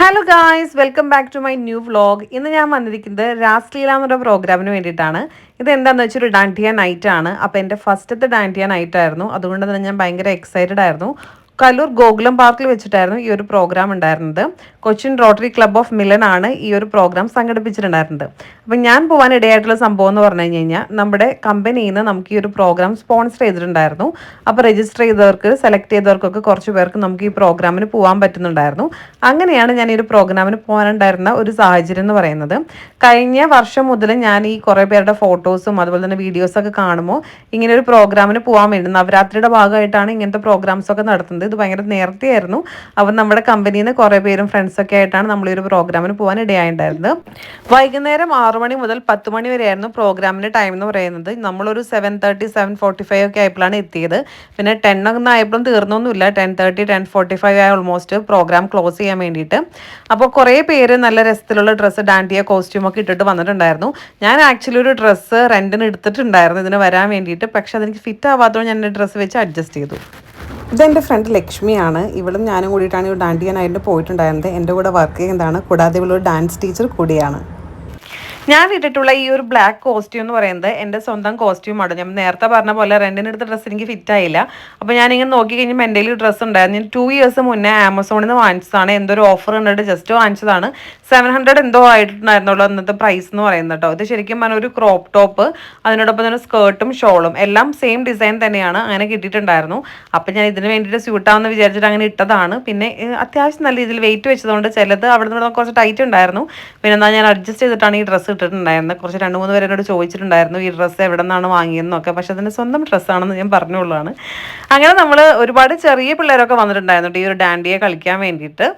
Hello guys welcome back to my new vlog ഇന്ന് ഞാൻ വന്നിരിക്കുന്നത് രാസ്ലീല എന്നൊരു പ്രോഗ്രാമിന് വേണ്ടിയിട്ടാണ്. ഇത് എന്താണെന്ന് വെച്ചാൽ ഒരു ഡാന്റിയ നൈറ്റ് ആണ്. അപ്പോൾ എന്റെ ഫസ്റ്റത്തെ ഡാൻഡിയ നൈറ്റ് ആയിരുന്നു. അതുകൊണ്ട് തന്നെ ഞാൻ ഭയങ്കര എക്സൈറ്റഡ് ആയിരുന്നു. കല്ലൂർ ഗോകുലം പാർക്കിൽ വെച്ചിട്ടായിരുന്നു ഈ ഒരു പ്രോഗ്രാം ഉണ്ടായിരുന്നത്. Cochin rotary club of Milan ആണ് ഈ ഒരു പ്രോഗ്രാം സംഘടിപ്പിച്ചിട്ടുണ്ടായിരുന്നത്. അപ്പം ഞാൻ പോകാൻ ഇടയായിട്ടുള്ള സംഭവം എന്ന് പറഞ്ഞു കഴിഞ്ഞ് കഴിഞ്ഞാൽ നമ്മുടെ കമ്പനിയിൽ നിന്ന് നമുക്ക് ഈ ഒരു പ്രോഗ്രാം സ്പോൺസർ ചെയ്തിട്ടുണ്ടായിരുന്നു. അപ്പോൾ രജിസ്റ്റർ ചെയ്തവർക്ക് സെലക്ട് ചെയ്തവർക്കൊക്കെ കുറച്ച് പേർക്ക് നമുക്ക് ഈ പ്രോഗ്രാമിന് പോകാൻ പറ്റുന്നുണ്ടായിരുന്നു. അങ്ങനെയാണ് ഞാൻ ഈ ഒരു പ്രോഗ്രാമിന് പോകാനുണ്ടായിരുന്ന ഒരു സാഹചര്യം എന്ന് പറയുന്നത്. കഴിഞ്ഞ വർഷം മുതൽ ഞാൻ ഈ കുറേ പേരുടെ ഫോട്ടോസും അതുപോലെ തന്നെ വീഡിയോസൊക്കെ കാണുമ്പോൾ ഇങ്ങനെ ഒരു പ്രോഗ്രാമിന് പോകാൻ വേണ്ടി നവരാത്രിയുടെ ഭാഗമായിട്ടാണ് ഇങ്ങനത്തെ പ്രോഗ്രാംസ് ഒക്കെ നടത്തുന്നത്. ഇത് ഭയങ്കര നേരത്തെയായിരുന്നു. അപ്പം നമ്മുടെ കമ്പനിയിൽ നിന്ന് കുറേ പേരും ഫ്രണ്ട്സൊക്കെ ആയിട്ടാണ് നമ്മൾ ഈ ഒരു പ്രോഗ്രാമിന് പോകാൻ ഇടയായിട്ടുണ്ടായിരുന്നത്. വൈകുന്നേരം ആറു മണി മുതൽ പത്ത് മണി വരെയായിരുന്നു പ്രോഗ്രാമിന്റെ ടൈം എന്ന് പറയുന്നത്. നമ്മളൊരു seven thirty seven forty five ഒക്കെ ആയപ്പോഴാണ് എത്തിയത്. പിന്നെ ടെൻ ഒന്ന് ആയപ്പോഴും തീർന്നൊന്നുമില്ല. Ten thirty ten forty five ആയ ഓൾമോസ്റ്റ് പ്രോഗ്രാം ക്ലോസ് ചെയ്യാൻ വേണ്ടിയിട്ട്. അപ്പോൾ കുറേ പേര് നല്ല രസത്തിലുള്ള ഡ്രസ്സ് ഡാൻഡിയ കോസ്റ്റ്യൂം ഒക്കെ ഇട്ടിട്ട് വന്നിട്ടുണ്ടായിരുന്നു. ഞാൻ ആക്ച്വലി ഒരു ഡ്രസ്സ് റെന്റിന് എടുത്തിട്ടുണ്ടായിരുന്നു ഇതിന് വരാൻ വേണ്ടിയിട്ട്. പക്ഷെ അതെനിക്ക് ഫിറ്റ് ആവാത്തതുകൊണ്ട് ഞാൻ എന്റെ ഡ്രസ്സ് വെച്ച് അഡ്ജസ്റ്റ് ചെയ്തു. ഇതെന്റെ ഫ്രണ്ട് ലക്ഷ്മിയാണ്. ഇവളും ഞാനും കൂടിയിട്ടാണ് ഈ ഡാൻഡിയനായിട്ട് പോയിട്ടുണ്ടായിരുന്നത്. എന്റെ കൂടെ വർക്ക് ചെയ്യുന്നതാണ്. കൂടാതെ ഇവളൊരു ഡാൻസ് ടീച്ചർ കൂടിയാണ്. ഞാൻ ഇട്ടിട്ടുള്ള ഈ ഒരു ബ്ലാക്ക് കോസ്റ്റ്യൂം എന്ന് പറയുന്നത് എന്റെ സ്വന്തം കോസ്റ്റ്യൂമാണ് ഞാൻ നേരത്തെ പറഞ്ഞ പോലെ റെന്റിന് എടുത്ത ഡ്രസ്സ് എനിക്ക് ഫിറ്റ് ആയില്ല. അപ്പോൾ ഞാനിങ്ങനെ നോക്കി കഴിഞ്ഞപ്പോൾ എന്റെ കയ്യിൽ ഡ്രസ്സ് ഉണ്ടായിരുന്നു. ഞാൻ ടു ഇയേഴ്സ് മുന്നേ ആമസോണിൽ നിന്ന് വാങ്ങിച്ചതാണ്. എന്തൊരു ഓഫർ കണ്ടിട്ട് ജസ്റ്റ് വാങ്ങിച്ചതാണ്. സെവൻ ഹൺഡ്രഡ് എന്തോ ആയിട്ടുണ്ടായിരുന്നുള്ളൂ അന്നത്തെ പ്രൈസ് എന്ന് പറയുന്നത് കേട്ടോ. ഇത് ശരിക്കും പറഞ്ഞ ഒരു ക്രോപ്പ് ടോപ്പ് അതിനോടൊപ്പം തന്നെ സ്കേർട്ടും ഷോളും എല്ലാം സെയിം ഡിസൈൻ തന്നെയാണ് അങ്ങനെ കിട്ടിയിട്ടുണ്ടായിരുന്നു. അപ്പം ഞാൻ ഇതിന് വേണ്ടിയിട്ട് സ്യൂട്ടാന്ന് വിചാരിച്ചിട്ട് അങ്ങനെ ഇട്ടതാണ്. പിന്നെ അത്യാവശ്യം നല്ല രീതിയിൽ വെയിറ്റ് വെച്ചതുകൊണ്ട് ചിലത് അവിടെ നിന്ന് കുറച്ച് ടൈറ്റ് ഉണ്ടായിരുന്നു. പിന്നെ എന്നാൽ ഞാൻ അഡ്ജസ്റ്റ് ചെയ്തിട്ടാണ് ഈ ഡ്രസ്സ് ഇട്ടിട്ടുണ്ടായിരുന്നത് കുറച്ച് രണ്ട് മൂന്ന് പേര് എന്നോട് ചോദിച്ചിട്ടുണ്ടായിരുന്നു ഈ ഡ്രസ്സ് എവിടെ നിന്നാണ് വാങ്ങിയതെന്നൊക്കെ പക്ഷെ അതിന്റെ സ്വന്തം ഡ്രസ്സാണെന്ന് ഞാൻ പറഞ്ഞുള്ളതാണ് അങ്ങനെ നമ്മൾ ഒരുപാട് ചെറിയ പിള്ളേരൊക്കെ വന്നിട്ടുണ്ടായിരുന്നു. ഈ ഒരു ഡാൻഡിയെ കളിക്കാൻ വേണ്ടിയിട്ട്.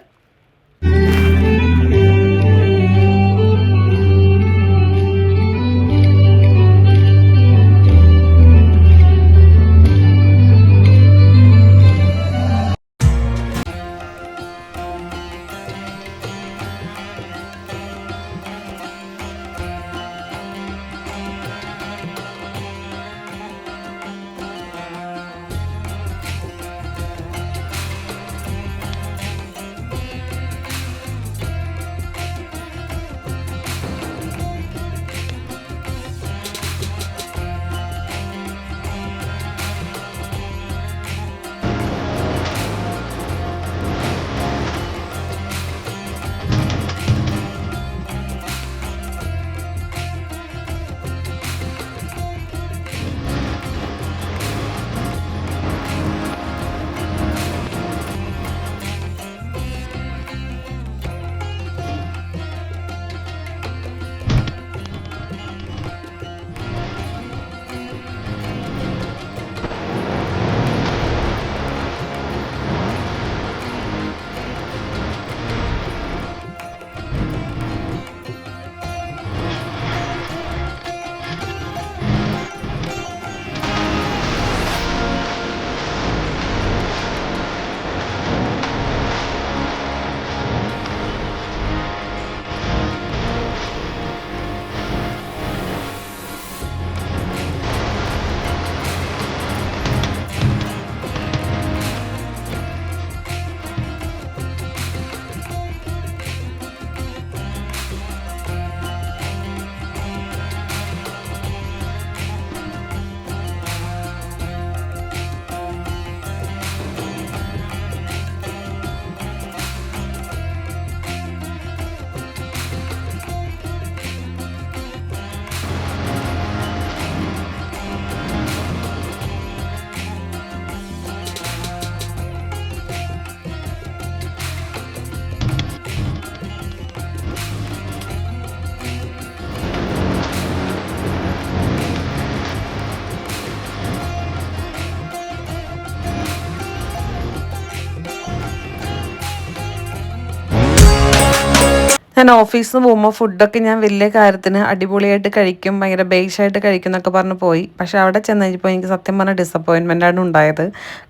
ഞാൻ ഓഫീസിൽ നിന്ന് പോകുമ്പോൾ ഫുഡൊക്കെ ഞാൻ വലിയ കാര്യത്തിന് അടിപൊളിയായിട്ട് കഴിക്കും ഭയങ്കര ബേഷായിട്ട് കഴിക്കും എന്നൊക്കെ പറഞ്ഞ് പോയി. പക്ഷെ അവിടെ ചെന്ന് കഴിഞ്ഞപ്പോൾ എനിക്ക് സത്യം പറഞ്ഞ ഡിസപ്പോയിൻമെന്റ് ആണ് ഉണ്ടായത്.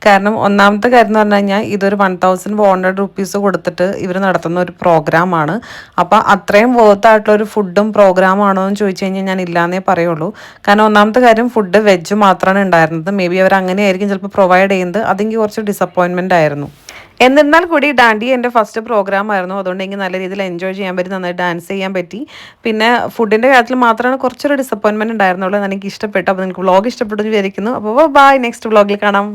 കാരണം ഒന്നാമത്തെ കാര്യം എന്ന് പറഞ്ഞു കഴിഞ്ഞാൽ ഇതൊരു one thousand four hundred rupees കൊടുത്തിട്ട് ഇവർ നടത്തുന്ന ഒരു പ്രോഗ്രാമാണ് അപ്പോൾ അത്രയും വേർത്തായിട്ടുള്ളൊരു ഫുഡും പ്രോഗ്രാമാണോ എന്ന് ചോദിച്ചു കഴിഞ്ഞാൽ ഞാൻ ഇല്ലാന്നേ പറയുള്ളൂ. കാരണം ഒന്നാമത്തെ കാര്യം ഫുഡ് വെജ് മാത്രമാണ് ഉണ്ടായിരുന്നത്. മേ ബി അവർ അങ്ങനെയായിരിക്കും ചിലപ്പോൾ പ്രൊവൈഡ് ചെയ്യുന്നത്. അതെനിക്ക് കുറച്ച് ഡിസപ്പോയിൻമെന്റ് ആയിരുന്നു. എന്നിരുന്നാൽ കൂടി ഡാൻഡി എന്റെ ഫസ്റ്റ് പ്രോഗ്രാം ആയിരുന്നു. അതുകൊണ്ട് എനിക്ക് നല്ല രീതിയിൽ എൻജോയ് ചെയ്യാൻ പറ്റി നന്നായി ഡാൻസ് ചെയ്യാൻ പറ്റി. പിന്നെ ഫുഡിന്റെ കാര്യത്തിൽ മാത്രമാണ് കുറച്ചൊരു ഡിസപ്പോയിൻമെന്റ് ഉണ്ടായിരുന്നുള്ളൂ. എനിക്ക് ഇഷ്ടപ്പെട്ടു. അപ്പോൾ നിങ്ങൾക്ക് വ്ളോഗ് ഇഷ്ടപ്പെട്ടു വിചാരിക്കുന്നു. അപ്പോൾ ബൈ നെക്സ്റ്റ് വ്ളോഗിൽ കാണാം.